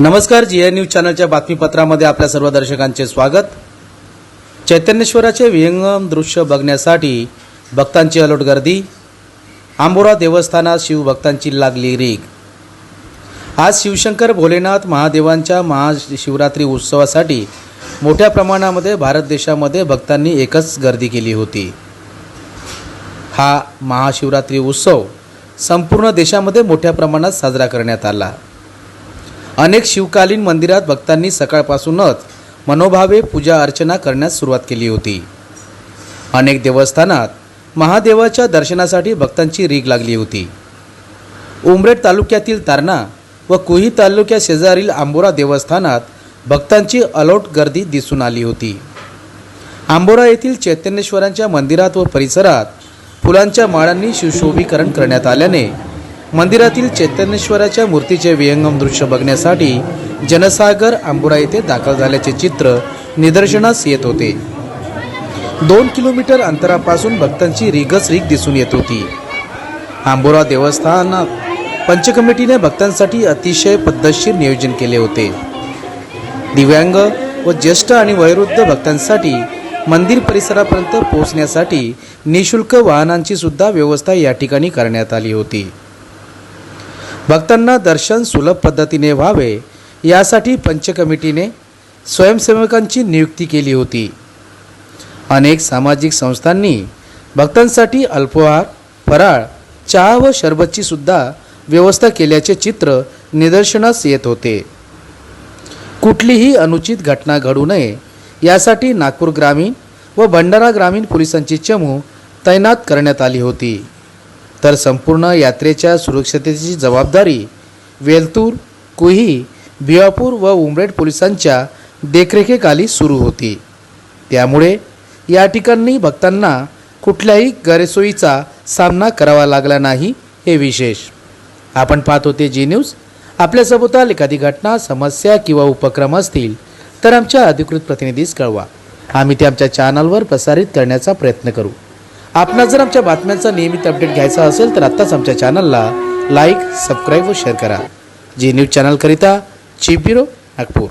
नमस्कार जी न्यूज चॅनलच्या बातमीपत्रामध्ये आपल्या सर्व दर्शकांचे स्वागत. चैतन्येश्वराचे विहंगम दृश्य बघण्यासाठी भक्तांची अलोट गर्दी. आंबोरा देवस्थानात शिवभक्तांची लागली रीग आज शिवशंकर भोलेनाथ महादेवांच्या महाशिवरात्री उत्सवासाठी मोठ्या प्रमाणामध्ये भारत देशामध्ये भक्तांनी एकच गर्दी केली होती. हा महाशिवरात्री उत्सव संपूर्ण देशामध्ये मोठ्या प्रमाणात साजरा करण्यात आला. अनेक शिवकालीन मंदिरात भक्तांनी सकाळपासूनच मनोभावे पूजा अर्चना करण्यास सुरुवात केली होती. अनेक देवस्थानात महादेवाच्या दर्शनासाठी भक्तांची रीग लागली होती. उमरेड तालुक्यातील तारणा व कुही तालुक्या शेजारील आंबोरा देवस्थानात भक्तांची अलोट गर्दी दिसून आली होती. आंबोरा येथील चैतन्येश्वरांच्या मंदिरात व परिसरात फुलांच्या माळांनी सुशोभीकरण करण्यात आल्याने मंदिरातील चैतन्येश्वराच्या मूर्तीचे विहंगम दृश्य बघण्यासाठी जनसागर आंबोरा येथे दाखल झाल्याचे चित्र निदर्शनास येत होते. दोन किलोमीटर अंतरापासून भक्तांची रीगच रीग दिसून येत होती. आंबोरा देवस्थानात पंचकमिटीने भक्तांसाठी अतिशय पद्धतशीर नियोजन केले होते. दिव्यांग व ज्येष्ठ आणि वयोवृद्ध भक्तांसाठी मंदिर परिसरापर्यंत पोहोचण्यासाठी निशुल्क वाहनांची सुद्धा व्यवस्था या ठिकाणी करण्यात आली होती. भक्तांना दर्शन सुलभ पद्धतीने व्हावे यासाठी पंचकमिटीने स्वयंसेवकांची नियुक्ती केली होती. अनेक सामाजिक संस्थांनी भक्तांसाठी अल्पोहार फराळ चहा व शरबतची सुद्धा व्यवस्था केल्याचे चित्र निदर्शनास येत होते. कुठलीही अनुचित घटना घडू नये यासाठी नागपूर ग्रामीण व भंडारा ग्रामीण पोलिसांची चमू तैनात करण्यात आली होती. तर संपूर्ण यात्रेच्या सुरक्षतेची जबाबदारी वेलतूर कुही भिवापूर व उमरेड पोलिसांच्या देखरेखीखाली सुरू होती. त्यामुळे या ठिकाणी भक्तांना कुठल्याही गैरसोयीचा सामना करावा लागला नाही हे विशेष. आपण पाहत होते जी न्यूज आपल्यासोबत एखादी घटना समस्या किंवा उपक्रम असतील तर आमच्या अधिकृत प्रतिनिधीस कळवा. आम्ही ते आमच्या चॅनलवर प्रसारित करण्याचा प्रयत्न करू. आपणास जर आमच्या बातम्यांचा नियमित अपडेट घ्यायचा असेल तर आत्ताच आमच्या चॅनलला लाईक सबस्क्राईब व शेअर करा. जी न्यूज चॅनलकरिता चीफ ब्युरो नागपूर.